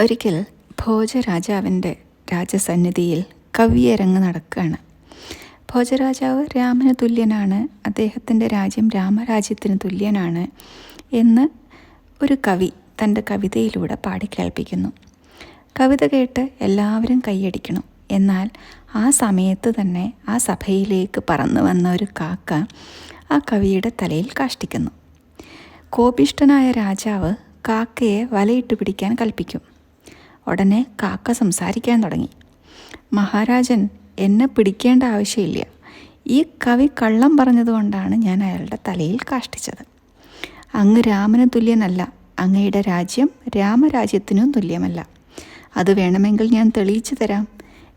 ഒരിക്കൽ ഭോജരാജാവിന്റെ രാജസന്നിധിയിൽ കവിയരങ്ങ് നടക്കുകയാണ്. ഭോജരാജാവ് രാമന് തുല്യനാണ് അദ്ദേഹത്തിന്റെ രാജ്യം രാമരാജ്യത്തിന് തുല്യനാണ് എന്ന് ഒരു കവി തന്റെ കവിതയിലൂടെ പാടിക്കേൾപ്പിക്കുന്നു. കവിത കേട്ട് എല്ലാവരും കൈയടിക്കണം. എന്നാൽ ആ സമയത്ത് തന്നെ ആ സഭയിലേക്ക് പറന്നു വന്ന ഒരു കാക്ക ആ കവിയുടെ തലയിൽ കാഷ്ടിക്കുന്നു. കോപിഷ്ഠനായ രാജാവ് കാക്കയെ വലയിട്ട് പിടിക്കാൻ കൽപ്പിക്കും. ഉടനെ കാക്ക സംസാരിക്കാൻ തുടങ്ങി. മഹാരാജൻ എന്നെ പിടിക്കേണ്ട ആവശ്യമില്ല. ഈ കവി കള്ളം പറഞ്ഞതുകൊണ്ടാണ് ഞാൻ അയാളുടെ തലയിൽ കാഷ്ടിച്ചത്. അങ്ങ് രാമന് തുല്യനല്ല അങ്ങയുടെ രാജ്യം രാമരാജ്യത്തിനും തുല്യമല്ല. അത് വേണമെങ്കിൽ ഞാൻ തെളിയിച്ചു തരാം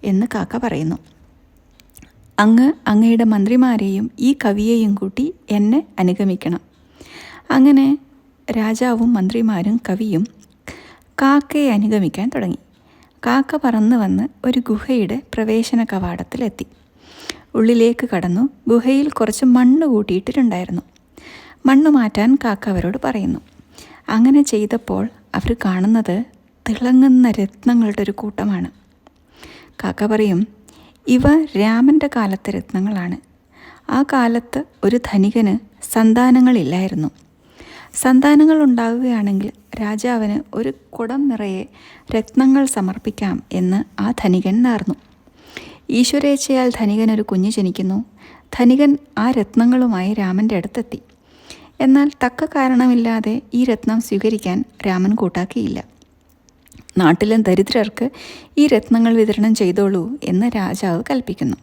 എന്ന് കാക്ക പറയുന്നു. അങ്ങ് അങ്ങയുടെ മന്ത്രിമാരെയും ഈ കവിയെയും കൂട്ടി എന്നെ അനുഗമിക്കണം. അങ്ങനെ രാജാവും മന്ത്രിമാരും കവിയും കാക്കയെ അനുഗമിക്കാൻ തുടങ്ങി. കാക്ക പറന്നു വന്ന് ഒരു ഗുഹയുടെ പ്രവേശന കവാടത്തിലെത്തി. ഉള്ളിലേക്ക് കടന്നു ഗുഹയിൽ കുറച്ച് മണ്ണ് കൂട്ടിയിട്ടിട്ടുണ്ടായിരുന്നു. മണ്ണ് മാറ്റാൻ കാക്ക അവരോട് പറയുന്നു. അങ്ങനെ ചെയ്തപ്പോൾ അവർ കാണുന്നത് തിളങ്ങുന്ന രത്നങ്ങളുടെ ഒരു കൂട്ടമാണ്. കാക്ക പറയും ഇവ രാമന്റെ കാലത്തെ രത്നങ്ങളാണ്. ആ കാലത്ത് ഒരു ധനികന് സന്താനങ്ങളില്ലായിരുന്നു. സന്താനങ്ങൾ ഉണ്ടാവുകയാണെങ്കിൽ രാജാവിന് ഒരു കുടം നിറയെ രത്നങ്ങൾ സമർപ്പിക്കാം എന്ന് ആ ധനികൻ നേർന്നു. ഈശ്വരേച്ഛയാൽ ധനികൻ ഒരു കുഞ്ഞ് ജനിക്കുന്നു. ധനികൻ ആ രത്നങ്ങളുമായി രാമന്റെ അടുത്തെത്തി. എന്നാൽ തക്ക കാരണമില്ലാതെ ഈ രത്നം സ്വീകരിക്കാൻ രാമൻ കൂട്ടാക്കിയില്ല. നാട്ടിലെ ദരിദ്രർക്ക് ഈ രത്നങ്ങൾ വിതരണം ചെയ്തോളൂ എന്ന് രാജാവ് കൽപ്പിക്കുന്നു.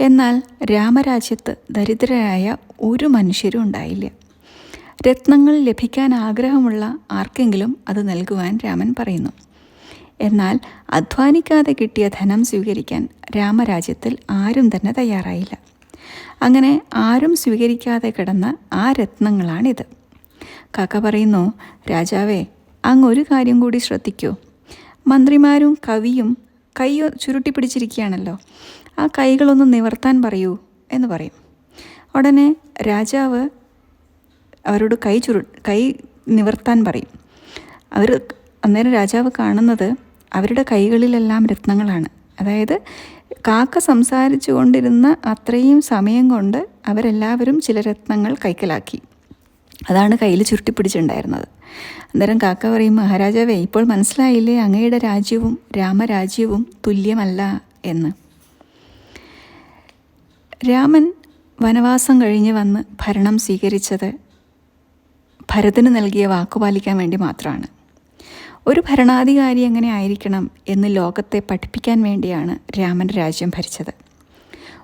എന്നാൽ രാമരാജ്യത്ത് ദരിദ്രരായ ഒരു മനുഷ്യരും ഉണ്ടായില്ല. രത്നങ്ങൾ ലഭിക്കാൻ ആഗ്രഹമുള്ള ആർക്കെങ്കിലും അത് നൽകുവാൻ രാമൻ പറയുന്നു. എന്നാൽ അധ്വാനിക്കാതെ കിട്ടിയ ധനം സ്വീകരിക്കാൻ രാമരാജ്യത്തിൽ ആരും തന്നെ തയ്യാറായില്ല. അങ്ങനെ ആരും സ്വീകരിക്കാതെ കിടന്ന ആ രത്നങ്ങളാണിത്. കാക്ക പറയുന്നു രാജാവേ അങ്ങ് ഒരു കാര്യം കൂടി ശ്രദ്ധിക്കൂ. മന്ത്രിമാരും കവിയും കൈ ചുരുട്ടി പിടിച്ചിരിക്കുകയാണല്ലോ ആ കൈകളൊന്ന് നിവർത്താൻ പറയൂ എന്ന് പറയും. ഉടനെ രാജാവ് അവരോട് കൈ ചുരു കൈ നിവർത്താൻ പറയും. അവർ അന്നേരം രാജാവ് കാണുന്നത് അവരുടെ കൈകളിലെല്ലാം രത്നങ്ങളാണ്. അതായത് കാക്ക സംസാരിച്ചു കൊണ്ടിരുന്ന അത്രയും സമയം കൊണ്ട് അവരെല്ലാവരും ചില രത്നങ്ങൾ കൈക്കലാക്കി. അതാണ് കയ്യിൽ ചുരുട്ടിപ്പിടിച്ചിട്ടുണ്ടായിരുന്നത്. അന്നേരം കാക്ക പറയും മഹാരാജാവേ ഇപ്പോൾ മനസ്സിലായില്ലേ? അങ്ങയുടെ രാജ്യവും രാമരാജ്യവും തുല്യമല്ല എന്ന്. രാമൻ വനവാസം കഴിഞ്ഞ് വന്ന് ഭരണം സ്വീകരിച്ചത് ഭരതന് നൽകിയ വാക്കുപാലിക്കാൻ വേണ്ടി മാത്രമാണ്. ഒരു ഭരണാധികാരി എങ്ങനെ ആയിരിക്കണം എന്ന് ലോകത്തെ പഠിപ്പിക്കാൻ വേണ്ടിയാണ് രാമൻ രാജ്യം ഭരിച്ചത്.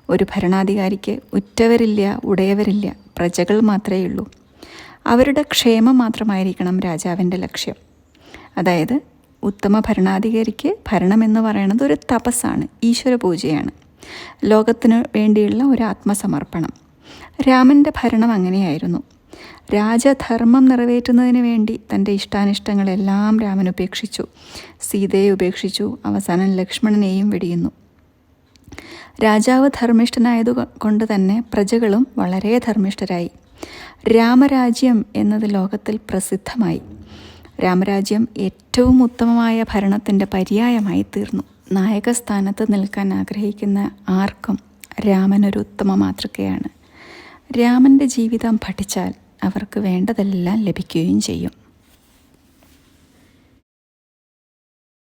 ഒരു ഭരണാധികാരിക്ക് ഉറ്റവരില്ല ഉടയവരില്ല പ്രജകൾ മാത്രമേ ഉള്ളൂ. അവരുടെ ക്ഷേമം മാത്രമായിരിക്കണം രാജാവിന്റെ ലക്ഷ്യം. അതായത് ഉത്തമ ഭരണാധികാരിക്ക് ഭരണം എന്ന് പറയുന്നത് ഒരു തപസ്സാണ് ഈശ്വര പൂജയാണ്. ലോകത്തിന് വേണ്ടിയുള്ള ഒരു ആത്മസമർപ്പണം. രാമന്റെ ഭരണം അങ്ങനെയായിരുന്നു. രാജധർമ്മം നിറവേറ്റുന്നതിന് വേണ്ടി തന്റെ ഇഷ്ടാനിഷ്ടങ്ങളെല്ലാം രാമൻ ഉപേക്ഷിച്ചു. സീതയെ ഉപേക്ഷിച്ചു. അവസാനം ലക്ഷ്മണനെയും വെടിയുന്നു. രാജാവ് ധർമ്മിഷ്ഠനായത് കൊണ്ട് തന്നെ പ്രജകളും വളരെ ധർമ്മിഷ്ഠരായി. രാമരാജ്യം എന്നത് ലോകത്തിൽ പ്രസിദ്ധമായി. രാമരാജ്യം ഏറ്റവും ഉത്തമമായ ഭരണത്തിന്റെ പര്യായമായി തീർന്നു. നായകസ്ഥാനത്ത് നിൽക്കാൻ ആഗ്രഹിക്കുന്ന ആർക്കും രാമനൊരു ഉത്തമ മാതൃകയാണ്. രാമന്റെ ജീവിതം പഠിച്ചാൽ അവർക്ക് വേണ്ടതെല്ലാം ലഭിക്കുകയും ചെയ്യും.